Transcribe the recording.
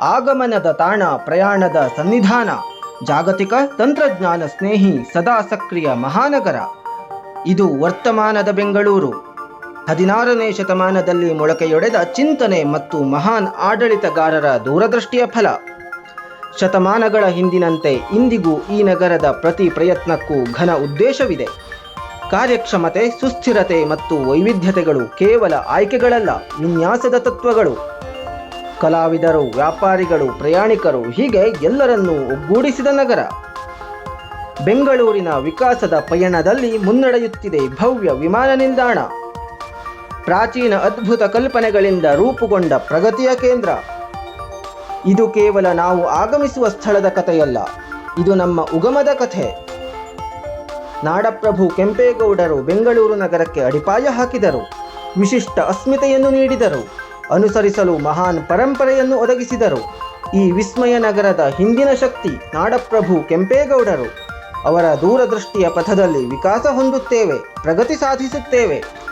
ಆಗಮನದ ತಾಣ, ಪ್ರಯಾಣದ ಸನ್ನಿಧಾನ, ಜಾಗತಿಕ ತಂತ್ರಜ್ಞಾನ ಸ್ನೇಹಿ, ಸದಾ ಸಕ್ರಿಯ ಮಹಾನಗರ. ಇದು ವರ್ತಮಾನದ ಬೆಂಗಳೂರು. ಹದಿನಾರನೇ ಶತಮಾನದಲ್ಲಿ ಮೊಳಕೆಯೊಡೆದ ಚಿಂತನೆ ಮತ್ತು ಮಹಾನ್ ಆಡಳಿತಗಾರರ ದೂರದೃಷ್ಟಿಯ ಫಲ. ಶತಮಾನಗಳ ಹಿಂದಿನಂತೆ ಇಂದಿಗೂ ಈ ನಗರದ ಪ್ರತಿ ಪ್ರಯತ್ನಕ್ಕೂ ಘನ ಉದ್ದೇಶವಿದೆ. ಕಾರ್ಯಕ್ಷಮತೆ, ಸುಸ್ಥಿರತೆ ಮತ್ತು ವೈವಿಧ್ಯತೆಗಳು ಕೇವಲ ಆಯ್ಕೆಗಳಲ್ಲ, ವಿನ್ಯಾಸದ ತತ್ವಗಳು. ಕಲಾವಿದರು, ವ್ಯಾಪಾರಿಗಳು, ಪ್ರಯಾಣಿಕರು ಹೀಗೆ ಎಲ್ಲರನ್ನೂ ಒಗ್ಗೂಡಿಸಿದ ನಗರ. ಬೆಂಗಳೂರಿನ ವಿಕಾಸದ ಪಯಣದಲ್ಲಿ ಮುನ್ನಡೆಯುತ್ತಿದೆ ಭವ್ಯ ವಿಮಾನ ನಿಲ್ದಾಣ. ಪ್ರಾಚೀನ ಅದ್ಭುತ ಕಲ್ಪನೆಗಳಿಂದ ರೂಪುಗೊಂಡ ಪ್ರಗತಿಯ ಕೇಂದ್ರ. ಇದು ಕೇವಲ ನಾವು ಆಗಮಿಸುವ ಸ್ಥಳದ ಕಥೆಯಲ್ಲ, ಇದು ನಮ್ಮ ಉಗಮದ ಕಥೆ. ನಾಡಪ್ರಭು ಕೆಂಪೇಗೌಡರು ಬೆಂಗಳೂರು ನಗರಕ್ಕೆ ಅಡಿಪಾಯ ಹಾಕಿದರು, ವಿಶಿಷ್ಟ ಅಸ್ಮಿತೆಯನ್ನು ನೀಡಿದರು. ಅನುಸರಿಸಲು ಮಹಾನ್ ಪರಂಪರೆಯನ್ನು ಒದಗಿಸಿದರು. ಈ ವಿಸ್ಮಯ ನಗರದ ಹಿಂದಿನ ಶಕ್ತಿ ನಾಡಪ್ರಭು ಕೆಂಪೇಗೌಡರು. ಅವರ ದೂರದೃಷ್ಟಿಯ ಪಥದಲ್ಲಿ ವಿಕಾಸ ಹೊಂದುತ್ತೇವೆ, ಪ್ರಗತಿ ಸಾಧಿಸುತ್ತೇವೆ.